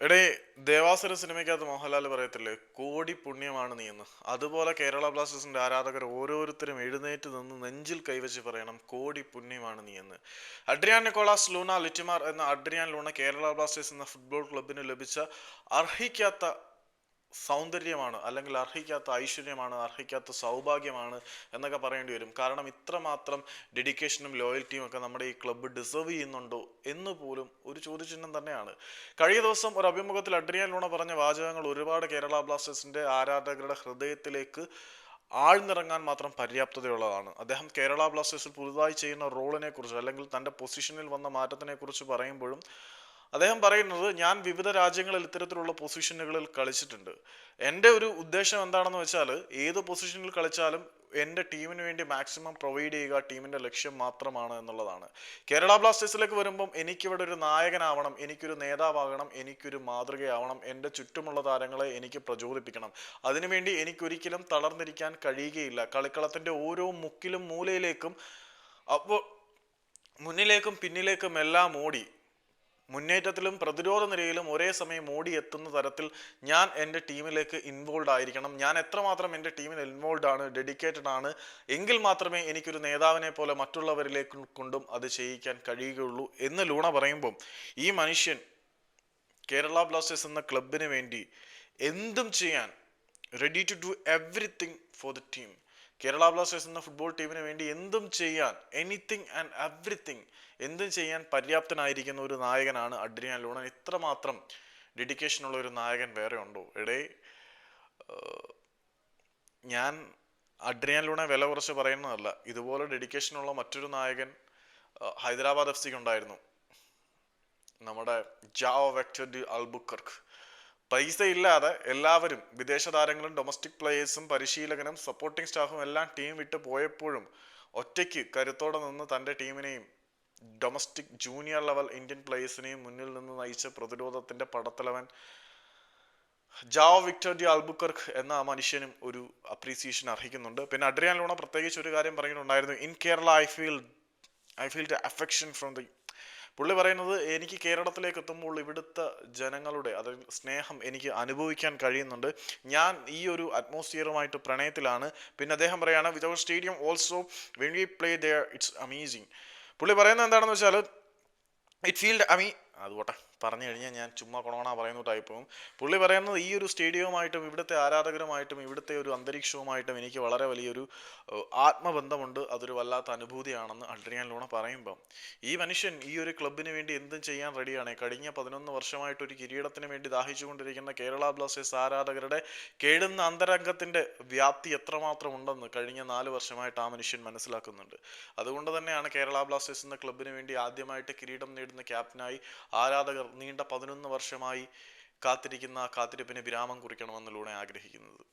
എടേ ദേവാസുര സിനിമയ്ക്കകത്ത് മോഹൻലാൽ പറയത്തില്ലേ കോടി പുണ്യമാണ് നീ എന്ന്. അതുപോലെ കേരള ബ്ലാസ്റ്റേഴ്സിന്റെ ആരാധകർ ഓരോരുത്തരും എഴുന്നേറ്റ് നിന്ന് നെഞ്ചിൽ കൈവച്ച് പറയണം കോടി പുണ്യമാണ് നീ എന്ന്. അഡ്രിയാൻ നിക്കോളാസ് ലൂണ ലിറ്റിമാർ എന്ന അഡ്രിയാൻ ലൂണ കേരള ബ്ലാസ്റ്റേഴ്സ് എന്ന ഫുട്ബോൾ ക്ലബിന് ലഭിച്ച അർഹിക്കാത്ത സൗന്ദര്യമാണ് അല്ലെങ്കിൽ അർഹിക്കാത്ത ഐശ്വര്യമാണ് അർഹിക്കാത്ത സൗഭാഗ്യമാണ് എന്നൊക്കെ പറയേണ്ടി വരും. കാരണം ഇത്രമാത്രം ഡെഡിക്കേഷനും ലോയൽറ്റിയും ഒക്കെ നമ്മുടെ ഈ ക്ലബ്ബ് ഡിസേർവ് ചെയ്യുന്നുണ്ടോ എന്ന് പോലും ഒരു ചോദ്യചിഹ്നം തന്നെയാണ്. കഴിഞ്ഞ ദിവസം ഒരു അഭിമുഖത്തിൽ അഡ്രിയൻ ലൂണ പറഞ്ഞ വാചകങ്ങൾ ഒരുപാട് കേരള ബ്ലാസ്റ്റേഴ്സിന്റെ ആരാധകരുടെ ഹൃദയത്തിലേക്ക് ആഴ്ന്നിറങ്ങാൻ മാത്രം പര്യാപ്തതയുള്ളതാണ്. അദ്ദേഹം കേരള ബ്ലാസ്റ്റേഴ്സിൽ പുതുതായി ചെയ്യുന്ന റോളിനെ കുറിച്ച് അല്ലെങ്കിൽ തന്റെ പൊസിഷനിൽ വന്ന മാറ്റത്തിനെ കുറിച്ച് പറയുമ്പോഴും അദ്ദേഹം പറയുന്നത് ഞാൻ വിവിധ രാജ്യങ്ങളിൽ ഇത്തരത്തിലുള്ള പൊസിഷനുകളിൽ കളിച്ചിട്ടുണ്ട്. എന്റെ ഒരു ഉദ്ദേശം എന്താണെന്ന് വെച്ചാൽ ഏത് പൊസിഷനിൽ കളിച്ചാലും എന്റെ ടീമിന് വേണ്ടി മാക്സിമം പ്രൊവൈഡ് ചെയ്യുക ടീമിന്റെ ലക്ഷ്യം മാത്രമാണ് എന്നുള്ളതാണ്. കേരള ബ്ലാസ്റ്റേഴ്സിലേക്ക് വരുമ്പം എനിക്കിവിടെ ഒരു നായകനാവണം എനിക്കൊരു നേതാവാകണം എനിക്കൊരു മാതൃകയാവണം എന്റെ ചുറ്റുമുള്ള താരങ്ങളെ എനിക്ക് പ്രചോദിപ്പിക്കണം. അതിനുവേണ്ടി എനിക്കൊരിക്കലും തളർന്നിരിക്കാൻ കഴിയുകയില്ല. കളിക്കളത്തിന്റെ ഓരോ മുക്കിലും മൂലയിലേക്കും അപ്പോൾ മുന്നിലേക്കും പിന്നിലേക്കും എല്ലാം ഓടി. മുന്നേറ്റത്തിലും പ്രതിരോധ നിരയിലും ഒരേ സമയം ഓടി എത്തുന്ന തരത്തിൽ ഞാൻ എന്റെ ടീമിലേക്ക് ഇൻവോൾവ് ആയിരിക്കണം. ഞാൻ എത്രമാത്രം എന്റെ ടീമിൽ ഇൻവോൾവ് ആണ് ഡെഡിക്കേറ്റഡ് ആണ് എങ്കിൽ മാത്രമേ എനിക്കൊരു നേതാവിനെ പോലെ മറ്റുള്ളവരിലേക്ക് കൊണ്ടും അത് ചെയ്യിക്കാൻ കഴിയുകയുള്ളൂ എന്ന് ലൂണ പറയുമ്പം ഈ മനുഷ്യൻ കേരള ബ്ലാസ്റ്റേഴ്സ് എന്ന ക്ലബിന് വേണ്ടി എന്തും ചെയ്യാൻ ready to do everything for the team Kerala Blasters എന്ന ഫുട്ബോൾ ടീമിന് വേണ്ടി എന്തും ചെയ്യാൻ എനിത്തിങ് ആൻഡ് എവറിത്തിങ് എന്തും ചെയ്യാൻ പര്യാപ്തനായിരിക്കുന്ന ഒരു നായകനാണ് അഡ്രിയാൻ ലൂണൻ. ഇത്രമാത്രം ഡെഡിക്കേഷൻ ഉള്ള ഒരു നായകൻ വേറെ ഉണ്ടോ? എടേ ഞാൻ അഡ്രിയാൻ ലൂണെ വില കുറച്ച് പറയുന്നതല്ല. ഇതുപോലെ ഡെഡിക്കേഷൻ ഉള്ള മറ്റൊരു നായകൻ ഹൈദരാബാദ് എഫ് സിക്ക് ഉണ്ടായിരുന്നു. നമ്മുടെ ജാവോ വെക്ടർ ഡി അൽബുക്കർക്ക്. പൈസ ഇല്ലാതെ എല്ലാവരും വിദേശ താരങ്ങളും ഡൊമസ്റ്റിക് പ്ലേയേഴ്സും പരിശീലകനും സപ്പോർട്ടിംഗ് സ്റ്റാഫും എല്ലാം ടീം വിട്ട് പോയപ്പോഴും ഒറ്റയ്ക്ക് കരുത്തോടെ നിന്ന് തന്റെ ടീമിനെയും ഡൊമസ്റ്റിക് ജൂനിയർ ലെവൽ ഇന്ത്യൻ പ്ലേയേഴ്സിനെയും മുന്നിൽ നിന്ന് നയിച്ച പ്രതിരോധത്തിന്റെ പടത്തലവൻ ജാവോ വിക്ടർ ഡി അൽബുക്കർക്ക് എന്ന ആ മനുഷ്യനും ഒരു അപ്രീസിയേഷൻ അർഹിക്കുന്നുണ്ട്. പിന്നെ അഡ്രിയാൻ ലൂണ പ്രത്യേകിച്ച് ഒരു കാര്യം പറഞ്ഞിട്ടുണ്ടായിരുന്നു. In Kerala I feel I feel the affection from the പുള്ളി പറയുന്നത് എനിക്ക് കേരളത്തിലേക്ക് എത്തുമ്പോൾ ഇവിടുത്തെ ജനങ്ങളുടെ അതായത് സ്നേഹം എനിക്ക് അനുഭവിക്കാൻ കഴിയുന്നുണ്ട്. ഞാൻ ഈ ഒരു അറ്റ്മോസ്ഫിയറുമായിട്ട് പ്രണയത്തിലാണ്. പിന്നെ അദ്ദേഹം പറയുകയാണ് with our stadium also when we play there it's amazing പുള്ളി പറയുന്നത് എന്താണെന്ന് വെച്ചാൽ ഇറ്റ് ഫീൽഡ് ഐ മീൻ അതുകൊട്ടെ പറഞ്ഞു കഴിഞ്ഞാൽ ഞാൻ ചുമ്മാ കൊണോണ പറയുന്ന ടൈപ്പും പുള്ളി പറയുന്നത് ഈ ഒരു സ്റ്റേഡിയവുമായിട്ടും ഇവിടുത്തെ ആരാധകരുമായിട്ടും ഇവിടുത്തെ ഒരു അന്തരീക്ഷവുമായിട്ടും എനിക്ക് വളരെ വലിയൊരു ആത്മബന്ധമുണ്ട്. അതൊരു വല്ലാത്ത അനുഭൂതിയാണെന്ന് അഡ്രിയാൻ ലൂണ പറയുമ്പം. ഈ മനുഷ്യൻ ഈ ഒരു ക്ലബിന് വേണ്ടി എന്തും ചെയ്യാൻ റെഡിയാണ്. കഴിഞ്ഞ പതിനൊന്ന് വർഷമായിട്ട് ഒരു കിരീടത്തിന് വേണ്ടി ദാഹിച്ചുകൊണ്ടിരിക്കുന്ന കേരള ബ്ലാസ്റ്റേഴ്സ് ആരാധകരുടെ കേടുന്ന അന്തരംഗത്തിന്റെ വ്യാപ്തി എത്രമാത്രം ഉണ്ടെന്ന് കഴിഞ്ഞ നാല് വർഷമായിട്ട് ആ മനുഷ്യൻ മനസ്സിലാക്കുന്നുണ്ട്. അതുകൊണ്ട് തന്നെയാണ് കേരള ബ്ലാസ്റ്റേഴ്സ് എന്ന ക്ലബിന് വേണ്ടി ആദ്യമായിട്ട് കിരീടം നേടുന്ന ക്യാപ്റ്റനായി ആരാധകർ നീണ്ട പതിനൊന്ന് വർഷമായി കാത്തിരിക്കുന്ന കാത്തിരിപ്പിന് വിരാമം കുറിക്കണമെന്ന് ലൂണ ആഗ്രഹിക്കുന്നത്.